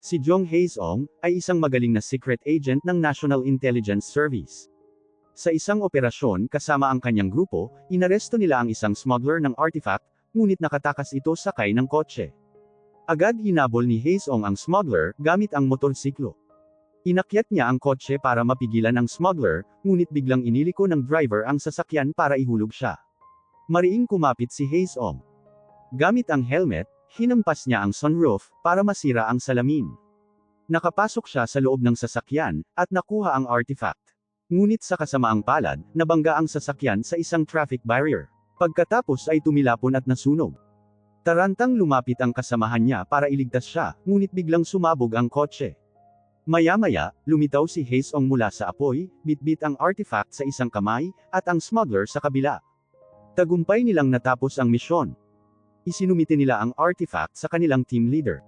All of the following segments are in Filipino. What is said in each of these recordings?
Si Jong Hae-song ay isang magaling na secret agent ng National Intelligence Service. Sa isang operasyon kasama ang kanyang grupo, inaresto nila ang isang smuggler ng artifact, ngunit nakatakas ito sakay ng kotse. Agad hinabol ni Hae-song ang smuggler gamit ang motorsiklo. Inakyat niya ang kotse para mapigilan ang smuggler, ngunit biglang iniliko ng driver ang sasakyan para ihulog siya. Mariing kumapit si Hae-song. Gamit ang helmet, hinampas niya ang sunroof, para masira ang salamin. Nakapasok siya sa loob ng sasakyan, at nakuha ang artifact. Ngunit sa kasamaang palad, nabangga ang sasakyan sa isang traffic barrier. Pagkatapos ay tumilapon at nasunog. Tarantang lumapit ang kasamahan niya para iligtas siya, ngunit biglang sumabog ang kotse. Maya-maya, lumitaw si Haesong mula sa apoy, bitbit ang artifact sa isang kamay, at ang smuggler sa kabila. Tagumpay nilang natapos ang misyon. Isinumite nila ang artifact sa kanilang team leader.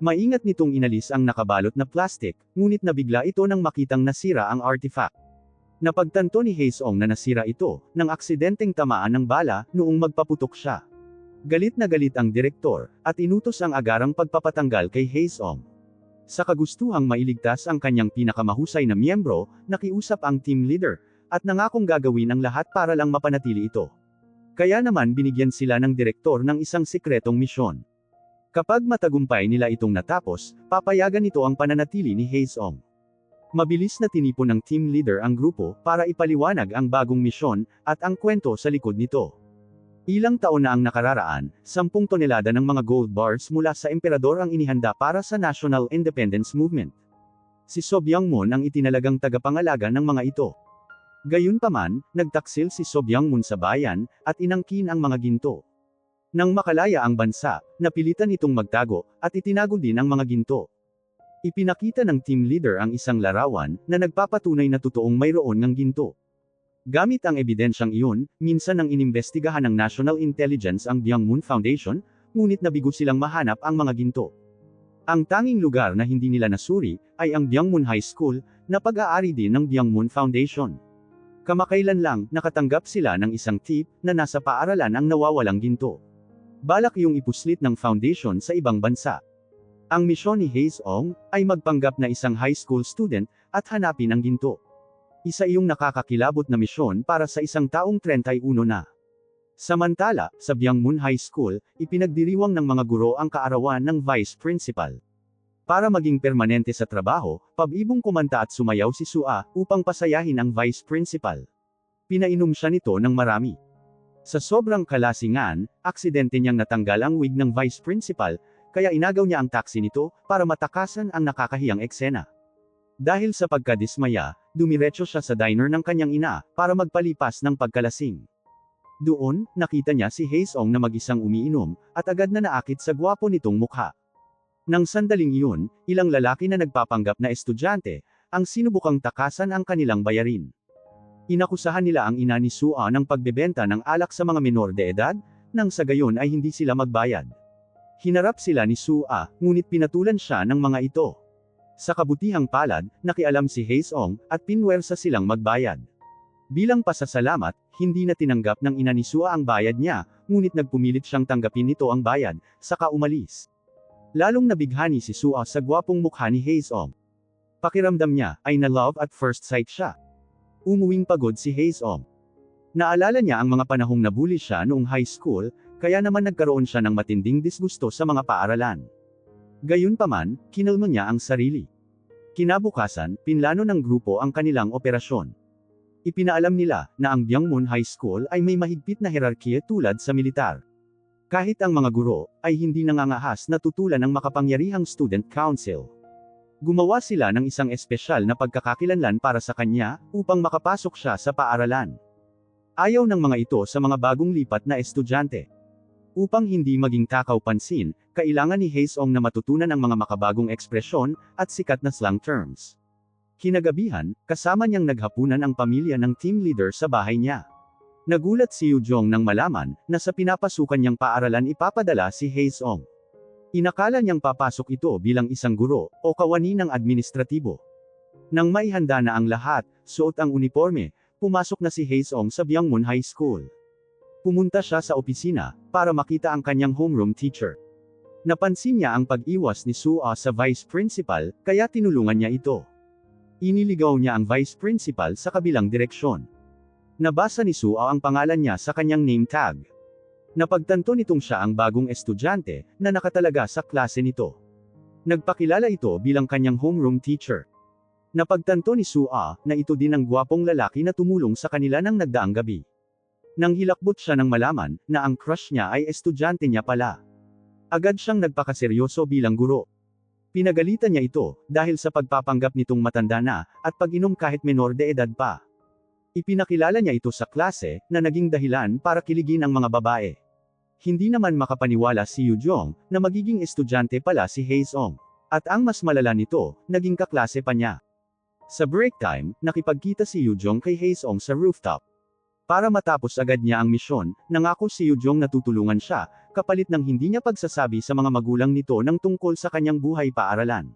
Maingat nitong inalis ang nakabalot na plastic, ngunit nabigla ito nang makitang nasira ang artifact. Napagtanto ni Haesong na nasira ito, nang aksidenteng tamaan ng bala, noong magpaputok siya. Galit na galit ang direktor, at inutos ang agarang pagpapatanggal kay Haesong. Sa kagustuhang mailigtas ang kanyang pinakamahusay na miyembro, nakiusap ang team leader, at nangakong gagawin ang lahat para lang mapanatili ito. Kaya naman binigyan sila ng direktor ng isang sikretong misyon. Kapag matagumpay nila itong natapos, papayagan ito ang pananatili ni Haesong. Mabilis na tinipon ng team leader ang grupo para ipaliwanag ang bagong misyon at ang kwento sa likod nito. Ilang taon na ang nakararaan, 10 tonelada ng mga gold bars mula sa emperador ang inihanda para sa National Independence Movement. Si Sobyang-mun ang itinalagang tagapangalaga ng mga ito. Gayunpaman, nagtaksil si Sobyang-mun sa bayan, at inangkin ang mga ginto. Nang makalaya ang bansa, napilitan itong magtago, at itinago din ang mga ginto. Ipinakita ng team leader ang isang larawan, na nagpapatunay na totoong mayroon ng ginto. Gamit ang ebidensyang iyon, minsan nang inimbestigahan ng National Intelligence ang Byung-Moon Foundation, ngunit nabigo silang mahanap ang mga ginto. Ang tanging lugar na hindi nila nasuri, ay ang Byung-Moon High School, na pag-aari din ng Byung-Moon Foundation. Kamakailan lang, nakatanggap sila ng isang tip, na nasa paaralan ang nawawalang ginto. Balak yung ipuslit ng foundation sa ibang bansa. Ang misyon ni Haes-ong, ay magpanggap na isang high school student, at hanapin ang ginto. Isa iyong nakakakilabot na misyon para sa isang taong 31 na. Samantala, sa Byangmun High School, ipinagdiriwang ng mga guro ang kaarawan ng vice principal. Para maging permanente sa trabaho, pabibong kumanta at sumayaw si Sua, upang pasayahin ang vice principal. Pinainom siya nito ng marami. Sa sobrang kalasingan, aksidente niyang natanggal ang wig ng vice principal, kaya inagaw niya ang taxi nito, para matakasan ang nakakahiyang eksena. Dahil sa pagkadismaya, dumiretso siya sa diner ng kanyang ina, para magpalipas ng pagkalasing. Doon, nakita niya si Haesong na mag-isang umiinom, at agad na naakit sa gwapo nitong mukha. Nang sandaling iyon, ilang lalaki na nagpapanggap na estudyante, ang sinubukang takasan ang kanilang bayarin. Inakusahan nila ang ina ni Sua ng pagbebenta ng alak sa mga menor de edad, nang sa gayon ay hindi sila magbayad. Hinarap sila ni Sua, ngunit pinatulan siya ng mga ito. Sa kabutihang palad, nakialam si Haesong, at pinwersa silang magbayad. Bilang pasasalamat, hindi na tinanggap ng ina ni Sua ang bayad niya, ngunit nagpumilit siyang tanggapin nito ang bayad, saka umalis. Lalong nabighani si Sua sa gwapong mukha ni Haesong. Pakiramdam niya, ay na love at first sight siya. Umuwing pagod si Haesong. Naalala niya ang mga panahong nabuli siya noong high school, kaya naman nagkaroon siya ng matinding disgusto sa mga paaralan. Gayunpaman, kinalma niya ang sarili. Kinabukasan, pinlano ng grupo ang kanilang operasyon. Ipinaalam nila na ang Byangmun High School ay may mahigpit na hierarkiya tulad sa militar. Kahit ang mga guro ay hindi nangangahas na tutulan ng makapangyarihang student council. Gumawa sila ng isang espesyal na pagkakakilanlan para sa kanya upang makapasok siya sa paaralan. Ayaw ng mga ito sa mga bagong lipat na estudyante. Upang hindi maging takaw pansin, kailangan ni Haesong na matutunan ang mga makabagong ekspresyon at sikat na slang terms. Kinagabihan, kasama niyang naghapunan ang pamilya ng team leader sa bahay niya. Nagulat si Yujong nang malaman na sa pinapasukan niyang paaralan ipapadala si Haesong. Inakala niyang papasok ito bilang isang guro o kawani ng administratibo. Nang maihanda na ang lahat, suot ang uniforme, pumasok na si Haesong sa Byangmun High School. Pumunta siya sa opisina para makita ang kanyang homeroom teacher. Napansin niya ang pag-iwas ni Sua sa vice principal, kaya tinulungan niya ito. Iniligaw niya ang vice principal sa kabilang direksyon. Nabasa ni Sua ang pangalan niya sa kanyang name tag. Napagtanto nitong siya ang bagong estudyante, na nakatalaga sa klase nito. Nagpakilala ito bilang kanyang homeroom teacher. Napagtanto ni Sua, na ito din ang gwapong lalaki na tumulong sa kanila ng nagdaang gabi. Nang hilakbot siya ng malaman, na ang crush niya ay estudyante niya pala. Agad siyang nagpakaseryoso bilang guro. Pinagalitan niya ito, dahil sa pagpapanggap nitong matanda na, at pag-inom kahit menor de edad pa. Ipinakilala niya ito sa klase, na naging dahilan para kiligin ang mga babae. Hindi naman makapaniwala si Yu Jong, na magiging estudyante pala si Hae-song. At ang mas malala nito, naging kaklase pa niya. Sa break time, nakipagkita si Yu Jong kay Hae-song sa rooftop. Para matapos agad niya ang misyon, nangako si Yu Jong na tutulungan siya, kapalit ng hindi niya pagsasabi sa mga magulang nito ng tungkol sa kanyang buhay paaralan.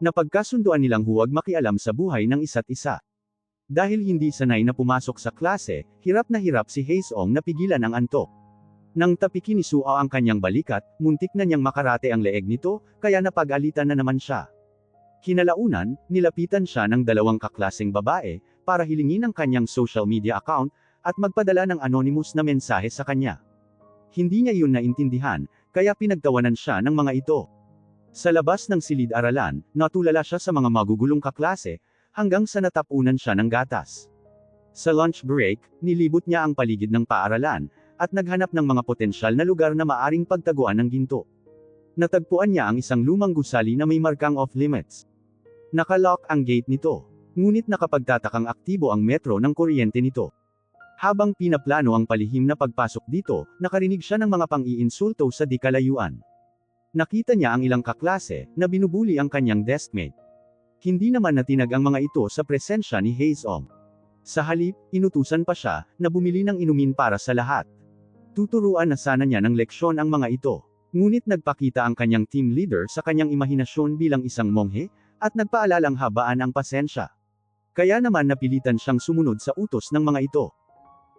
Napagkasunduan nilang huwag makialam sa buhay ng isa't isa. Dahil hindi sanay na pumasok sa klase, hirap na hirap si Hae-song na pigilan ang antok. Nang tapikin ni Suo ang kanyang balikat, muntik na niyang makarate ang leeg nito, kaya napag-alitan na naman siya. Kinalaunan, nilapitan siya ng dalawang kaklaseng babae, para hilingin ang kanyang social media account, at magpadala ng anonymous na mensahe sa kanya. Hindi niya yun naintindihan, kaya pinagtawanan siya ng mga ito. Sa labas ng silid-aralan, natulala siya sa mga magugulong kaklase, hanggang sa natapunan siya ng gatas. Sa lunch break, nilibot niya ang paligid ng paaralan, at naghanap ng mga potensyal na lugar na maaring pagtaguan ng ginto. Natagpuan niya ang isang lumang gusali na may markang off-limits. Nakalock ang gate nito. Ngunit nakapagtatakang aktibo ang metro ng kuryente nito. Habang pinaplano ang palihim na pagpasok dito, nakarinig siya ng mga pang-iinsulto sa di kalayuan. Nakita niya ang ilang kaklase, na binubuli ang kanyang deskmate. Hindi naman natinag ang mga ito sa presensya ni Hae-song. Sa halip, inutusan pa siya, na bumili ng inumin para sa lahat. Tuturuan na sana niya ng leksyon ang mga ito. Ngunit nagpakita ang kanyang team leader sa kanyang imahinasyon bilang isang monghe, at nagpaalalang habaan ang pasensya. Kaya naman napilitan siyang sumunod sa utos ng mga ito.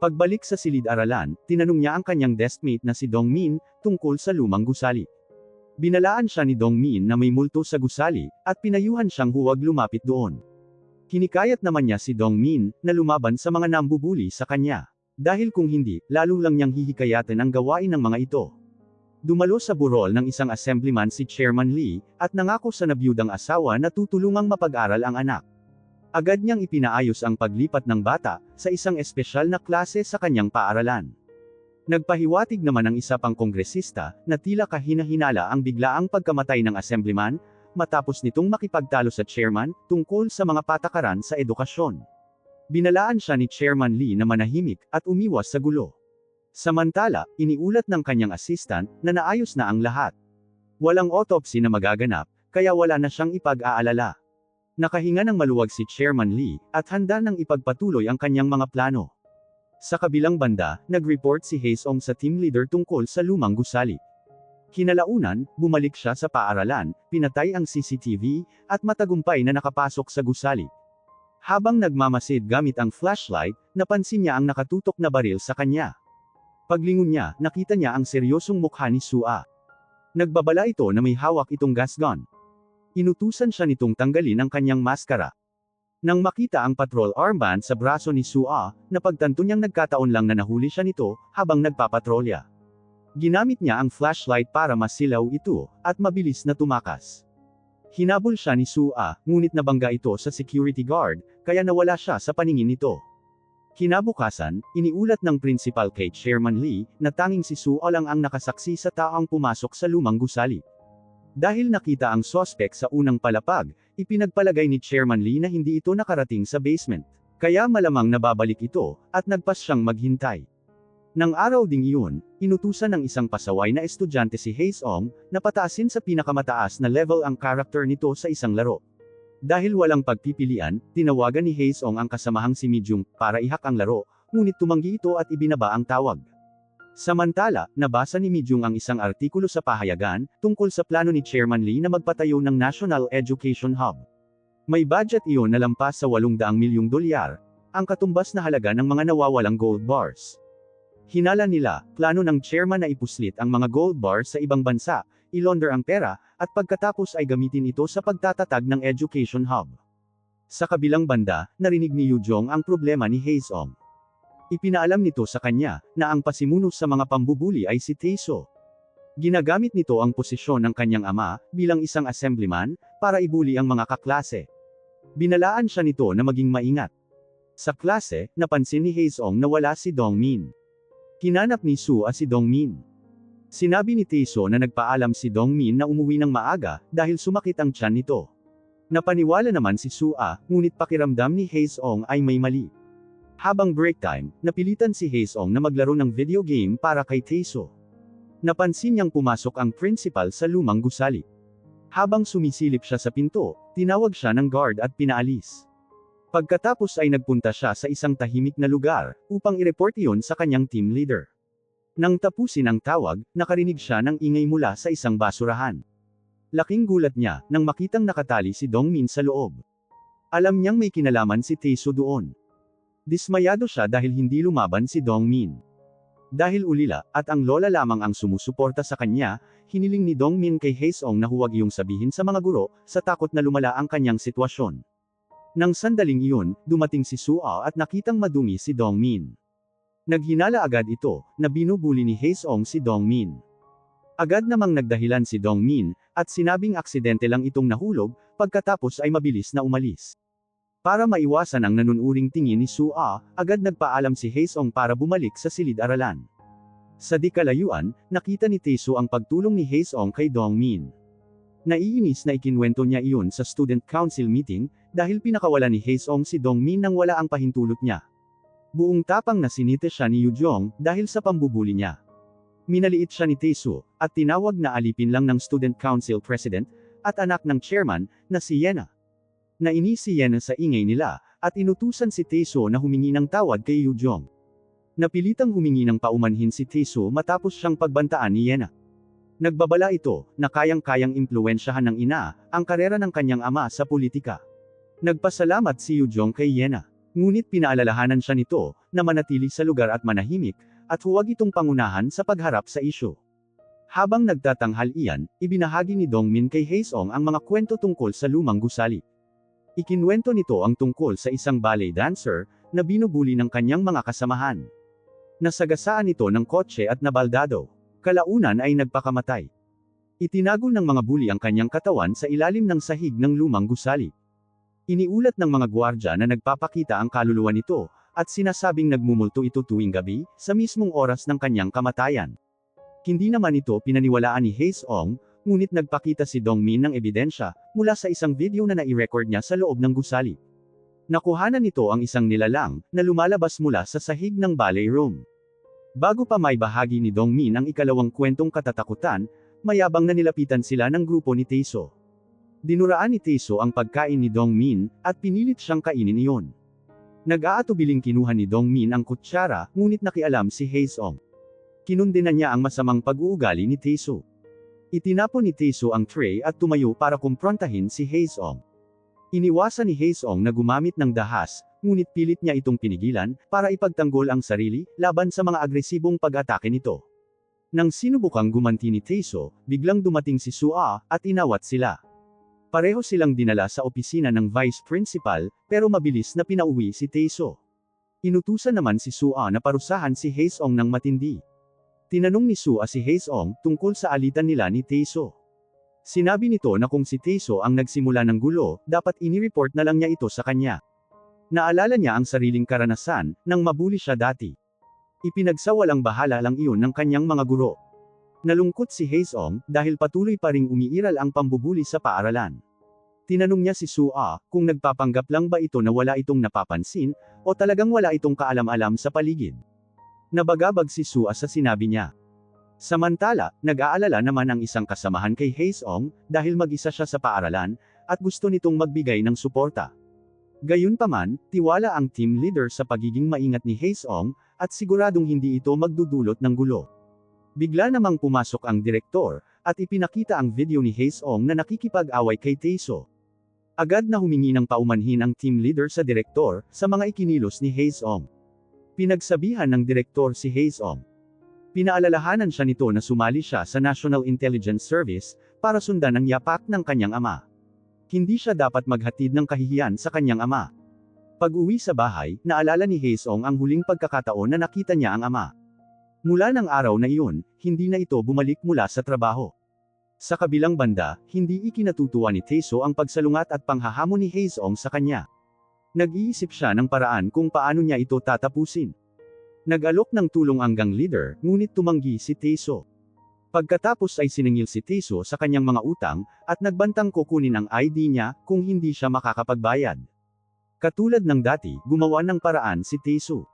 Pagbalik sa silid-aralan, tinanong niya ang kanyang deskmate na si Dong Min, tungkol sa lumang gusali. Binalaan siya ni Dong Min na may multo sa gusali, at pinayuhan siyang huwag lumapit doon. Kinikayat naman niya si Dong Min, na lumaban sa mga nambubuli sa kanya. Dahil kung hindi, lalo lang niyang hihikayatin ang gawain ng mga ito. Dumalo sa burol ng isang assemblyman si Chairman Lee, at nangako sa nabiyudang asawa na tutulungang mapag-aral ang anak. Agad niyang ipinaayos ang paglipat ng bata, sa isang espesyal na klase sa kanyang paaralan. Nagpahiwatig naman ang isa pang kongresista, na tila kahina-hinala ang biglaang pagkamatay ng assemblyman, matapos nitong makipagtalo sa chairman, tungkol sa mga patakaran sa edukasyon. Binalaan siya ni Chairman Lee na manahimik, at umiwas sa gulo. Samantala, iniulat ng kanyang assistant, na naayos na ang lahat. Walang autopsy na magaganap, kaya wala na siyang ipag-aalala. Nakahinga ng maluwag si Chairman Lee, at handa nang ipagpatuloy ang kanyang mga plano. Sa kabilang banda, nag-report si Haesong sa team leader tungkol sa lumang gusali. Kinalaunan, bumalik siya sa paaralan, pinatay ang CCTV, at matagumpay na nakapasok sa gusali. Habang nagmamasid gamit ang flashlight, napansin niya ang nakatutok na baril sa kanya. Paglingon niya, nakita niya ang seryosong mukha ni Sua. Nagbabala ito na may hawak itong gas gun. Inutusan siya nitong tanggalin ang kanyang maskara. Nang makita ang patrol armband sa braso ni Sua, napagtanto niyang nagkataon lang na nahuli siya nito, habang nagpapatrolya. Ginamit niya ang flashlight para masilaw ito, at mabilis na tumakas. Hinabol siya ni Sua, ngunit nabangga ito sa security guard, kaya nawala siya sa paningin nito. Kinabukasan, iniulat ng principal kay Chairman Lee, na tanging si Sua lang ang nakasaksi sa taong pumasok sa lumang gusali. Dahil nakita ang sospek sa unang palapag, ipinagpalagay ni Chairman Lee na hindi ito nakarating sa basement. Kaya malamang nababalik ito, at nagpas siyang maghintay. Nang araw ding iyon, inutusan ng isang pasaway na estudyante si Haesong, na pataasin sa pinakamataas na level ang karakter nito sa isang laro. Dahil walang pagpipilian, tinawagan ni Haesong ang kasamahang si Mijung, para ihak ang laro, ngunit tumanggi ito at ibinaba ang tawag. Samantala, nabasa ni Mijung ang isang artikulo sa pahayagan, tungkol sa plano ni Chairman Lee na magpatayo ng National Education Hub. May budget iyon na lampas sa 800 milyong dolyar, ang katumbas na halaga ng mga nawawalang gold bars. Hinala nila, plano ng chairman na ipuslit ang mga gold bars sa ibang bansa, ilonder ang pera, at pagkatapos ay gamitin ito sa pagtatatag ng education hub. Sa kabilang banda, narinig ni Yu Jong ang problema ni Haesong. Ipinaalam nito sa kanya, na ang pasimuno sa mga pambubuli ay si Taeso. Ginagamit nito ang posisyon ng kanyang ama, bilang isang assemblyman, para ibuli ang mga kaklase. Binalaan siya nito na maging maingat. Sa klase, napansin ni Haesong na wala si Dongmin. Kinanap ni Su si Dongmin. Sinabi ni Taeso na nagpaalam si Dongmin na umuwi ng maaga, dahil sumakit ang tiyan nito. Napaniwala naman si Sua, ngunit pakiramdam ni Haesong ay may mali. Habang break time, napilitan si Haesong na maglaro ng video game para kay Taeso. Napansin niyang pumasok ang principal sa lumang gusali. Habang sumisilip siya sa pinto, tinawag siya ng guard at pinaalis. Pagkatapos ay nagpunta siya sa isang tahimik na lugar, upang i-report iyon sa kanyang team leader. Nang tapusin ang tawag, nakarinig siya ng ingay mula sa isang basurahan. Laking gulat niya, nang makitang nakatali si Dongmin sa loob. Alam niyang may kinalaman si Taeso doon. Dismayado siya dahil hindi lumaban si Dongmin. Dahil ulila, at ang lola lamang ang sumusuporta sa kanya, hiniling ni Dongmin kay Haesong na huwag iyong sabihin sa mga guro, sa takot na lumala ang kanyang sitwasyon. Nang sandaling iyon, dumating si Suao at nakitang madumi si Dongmin. Naghinala agad ito, na binubuli ni Haesong si Dongmin. Agad namang nagdahilan si Dongmin, at sinabing aksidente lang itong nahulog, pagkatapos ay mabilis na umalis. Para maiwasan ang nanunuring tingin ni Sua, agad nagpaalam si Haesong para bumalik sa silid-aralan. Sa di kalayuan, nakita ni Taeso ang pagtulong ni Haesong kay Dongmin. Naiinis na ikinwento niya iyon sa student council meeting, dahil pinakawala ni Haesong si Dongmin nang wala ang pahintulot niya. Buong tapang na sinite siya ni Yujong, dahil sa pambubuli niya. Minaliit siya ni Taesu, at tinawag na alipin lang ng student council president, at anak ng chairman, na si Yena. Nainis si Yena sa ingay nila, at inutusan si Taesu na humingi ng tawad kay Yujong. Napilitang humingi ng paumanhin si Taesu matapos siyang pagbantaan ni Yena. Nagbabala ito, na kayang-kayang impluensyahan ng ina, ang karera ng kanyang ama sa politika. Nagpasalamat si Yujong kay Yena. Ngunit pinaalalahanan siya nito, na manatili sa lugar at manahimik, at huwag itong pangunahan sa pagharap sa isyo. Habang nagtatanghal iyan, ibinahagi ni Dongmin kay Haesong ang mga kwento tungkol sa lumang gusali. Ikinwento nito ang tungkol sa isang ballet dancer, na binubuli ng kanyang mga kasamahan. Nasagasaan ito ng kotse at nabaldado. Kalaunan ay nagpakamatay. Itinago ng mga bully ang kanyang katawan sa ilalim ng sahig ng lumang gusali. Iniulat ng mga gwardya na nagpapakita ang kaluluwa nito, at sinasabing nagmumulto ito tuwing gabi, sa mismong oras ng kanyang kamatayan. Hindi naman ito pinaniwalaan ni Haesong, ngunit nagpakita si Dongmin ng ebidensya, mula sa isang video na nai-record niya sa loob ng gusali. Nakuhanan nito ang isang nilalang, na lumalabas mula sa sahig ng ballet room. Bago pa may bahagi ni Dongmin ang ikalawang kwentong katatakutan, mayabang na nilapitan sila ng grupo ni Taeso. Dinuraan ni Taeso ang pagkain ni Dongmin, at pinilit siyang kainin iyon. Nag-aatubiling kinuha ni Dongmin ang kutsara, ngunit nakialam si Haesong. Kinundina niya ang masamang pag-uugali ni Taeso. Itinapon ni Taeso ang tray at tumayo para kumprontahin si Haesong. Iniwasan ni Haesong na gumamit ng dahas, ngunit pilit niya itong pinigilan, para ipagtanggol ang sarili, laban sa mga agresibong pag-atake nito. Nang sinubukang gumanti ni Taeso, biglang dumating si Sua, at inawat sila. Pareho silang dinala sa opisina ng vice principal, pero mabilis na pinauwi si Taeso. Inutusan naman si Sua na parusahan si Haesong ng matindi. Tinanong ni Sua si Haesong tungkol sa alitan nila ni Taeso. Sinabi nito na kung si Taeso ang nagsimula ng gulo, dapat inireport na lang niya ito sa kanya. Naalala niya ang sariling karanasan, nang mabuli siya dati. Ipinagsawalang bahala lang iyon ng kanyang mga guro. Nalungkot si Haesong, dahil patuloy pa ring umiiral ang pambubuli sa paaralan. Tinanong niya si Sua, kung nagpapanggap lang ba ito na wala itong napapansin, o talagang wala itong kaalam-alam sa paligid. Nabagabag si Sua sa sinabi niya. Samantala, nag-aalala naman ang isang kasamahan kay Haesong, dahil mag-isa siya sa paaralan, at gusto nitong magbigay ng suporta. Gayunpaman, tiwala ang team leader sa pagiging maingat ni Haesong, at siguradong hindi ito magdudulot ng gulo. Bigla namang pumasok ang direktor, at ipinakita ang video ni Haesong na nakikipag-away kay Taeso. Agad na humingi ng paumanhin ang team leader sa direktor, sa mga ikinilos ni Haesong. Pinagsabihan ng direktor si Haesong. Pinaalalahanan siya nito na sumali siya sa National Intelligence Service, para sundan ang yapak ng kanyang ama. Hindi siya dapat maghatid ng kahihiyan sa kanyang ama. Pag-uwi sa bahay, naalala ni Haesong ang huling pagkakataon na nakita niya ang ama. Mula ng araw na iyon, hindi na ito bumalik mula sa trabaho. Sa kabilang banda, hindi ikinatutuwa ni Taeso ang pagsalungat at panghahamon ni Haesong sa kanya. Nag-iisip siya ng paraan kung paano niya ito tatapusin. Nag-alok ng tulong ang gang leader, ngunit tumanggi si Taeso. Pagkatapos ay siningil si Taeso sa kanyang mga utang, at nagbantang kukunin ang ID niya, kung hindi siya makakapagbayad. Katulad ng dati, gumawa ng paraan si Taeso.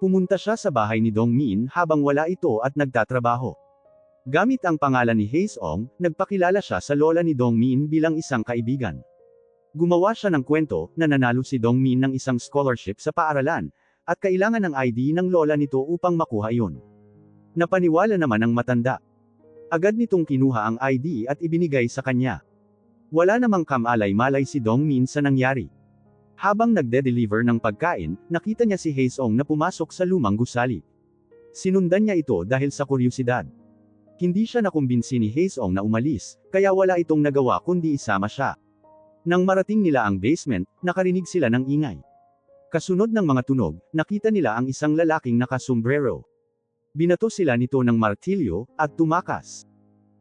Pumunta siya sa bahay ni Dong Min habang wala ito at nagtatrabaho. Gamit ang pangalan ni Haesong, nagpakilala siya sa lola ni Dong Min bilang isang kaibigan. Gumawa siya ng kwento na nanalo si Dong Min ng isang scholarship sa paaralan, at kailangan ng ID ng lola nito upang makuha iyon. Napaniwala naman ang matanda. Agad nitong kinuha ang ID at ibinigay sa kanya. Wala namang kamalay-malay si Dong Min sa nangyari. Habang nagde-deliver ng pagkain, nakita niya si Haesong na pumasok sa lumang gusali. Sinundan niya ito dahil sa kuryosidad. Hindi siya nakumbinsi ni Haesong na umalis, kaya wala itong nagawa kundi isama siya. Nang marating nila ang basement, nakarinig sila ng ingay. Kasunod ng mga tunog, nakita nila ang isang lalaking nakasombrero. Binato sila nito ng martilyo, at tumakas.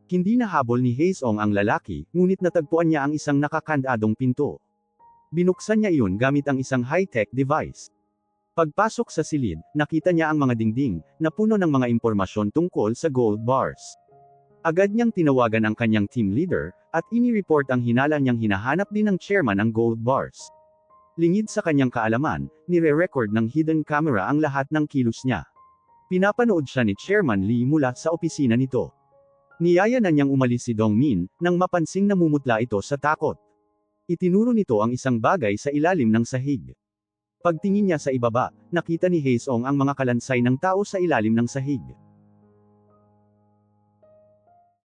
Hindi nahabol ni Haesong ang lalaki, ngunit natagpuan niya ang isang nakakandadong pinto. Binuksan niya iyon gamit ang isang high-tech device. Pagpasok sa silid, nakita niya ang mga dingding, na puno ng mga impormasyon tungkol sa gold bars. Agad niyang tinawagan ang kanyang team leader, at inireport ang hinala niyang hinahanap din ng chairman ang gold bars. Lingid sa kanyang kaalaman, nire-record ng hidden camera ang lahat ng kilos niya. Pinapanood siya ni Chairman Lee mula sa opisina nito. Niyaya na niyang umalis si Dong Min, nang mapansing namumutla ito sa takot. Itinuro nito ang isang bagay sa ilalim ng sahig. Pagtingin niya sa ibaba, nakita ni Haesong ang mga kalansay ng tao sa ilalim ng sahig.